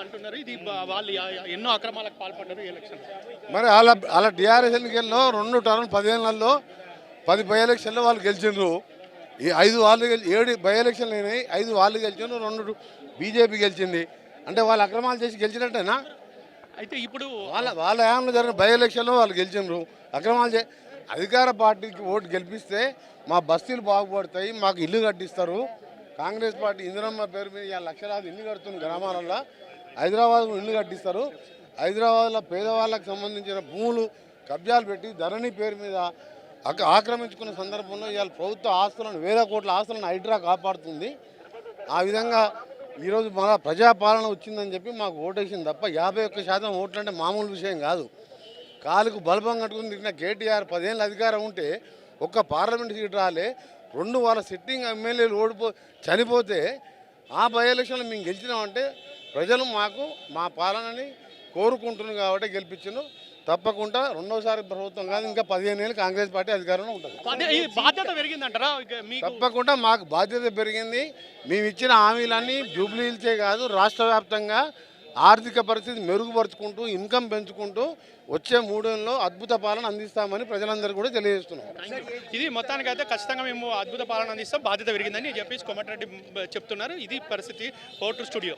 అంటున్నారు. ఇది వాళ్ళు ఎన్నో అక్రమాలకు పాల్పడ్డారు ఈ ఎలక్షన్ మరి వాళ్ళ వాళ్ళ టీఆర్ఎస్ ఎన్నికల్లో రెండు టర్మ్ పదిహేను నెలల్లో పది బై ఎలక్షన్లో వాళ్ళు గెలిచిండ్రు. ఈ ఐదు వాళ్ళు గెలి ఏడు బై ఎలక్షన్లు అయినాయి. ఐదు వాళ్ళు గెలిచిండ్రు రెండు బీజేపీ గెలిచింది. అంటే వాళ్ళు అక్రమాలు చేసి గెలిచినట్టేనా? అయితే ఇప్పుడు వాళ్ళ వాళ్ళ హయాంలో జరిగిన బై ఎలక్షన్లో వాళ్ళు గెలిచిండ్రు. అక్రమాలు చే అధికార పార్టీకి ఓటు గెలిపిస్తే మా బస్తీలు బాగుపడతాయి మాకు ఇల్లు కట్టిస్తారు. కాంగ్రెస్ పార్టీ ఇందిరమ్మ పేరు మీద ఇలా లక్షలాది ఇల్లు కడుతుంది గ్రామాలలో హైదరాబాద్ ఇల్లు కట్టిస్తారు. హైదరాబాద్లో పేదవాళ్ళకు సంబంధించిన భూములు కబ్జాలు పెట్టి ధరణి పేరు మీద ఆక్రమించుకున్న సందర్భంలో ఇవాళ ప్రభుత్వ ఆస్తులను వేల కోట్ల ఆస్తులను హైడ్రా కాపాడుతుంది. ఆ విధంగా ఈరోజు మన ప్రజాపాలన వచ్చిందని చెప్పి మాకు ఓటేసింది తప్ప యాభై ఒక్క శాతం ఓట్లు అంటే మామూలు విషయం కాదు. కాలుకు బల్బం కట్టుకుని తిరిగిన కేటీఆర్ పదేళ్ళ అధికారం ఉంటే ఒక్క పార్లమెంట్ సీట్ రాలే. రెండు వాళ్ళ సిట్టింగ్ ఎమ్మెల్యేలు ఓడిపో చనిపోతే ఆ బై ఎలక్షన్లో మేము గెలిచినామంటే ప్రజలు మాకు మా పాలనని కోరుకుంటున్నారు కాబట్టి గెలిపించను తప్పకుండా రెండోసారి ప్రభుత్వం కాదు ఇంకా పదిహేను ఏళ్ళు కాంగ్రెస్ పార్టీ అధికారంలో ఉంటుంది. తప్పకుండా మాకు బాధ్యత పెరిగింది. మేము ఇచ్చిన హామీలన్నీ జూబ్లీహిల్సే కాదు రాష్ట్ర వ్యాప్తంగా ఆర్థిక పరిస్థితి మెరుగుపరుచుకుంటూ ఇన్కమ్ పెంచుకుంటూ వచ్చే మూడేళ్ళలో అద్భుత పాలన అందిస్తామని ప్రజలందరూ కూడా తెలియజేస్తున్నాం ఇది మొత్తానికి అయితే ఖచ్చితంగా మేము అద్భుత పాలన అందిస్తాం బాధ్యత పెరిగిందని చెప్పేసి కోమటిరెడ్డి చెప్తున్నారు. ఇది పరిస్థితి ఓటర్ స్టూడియో.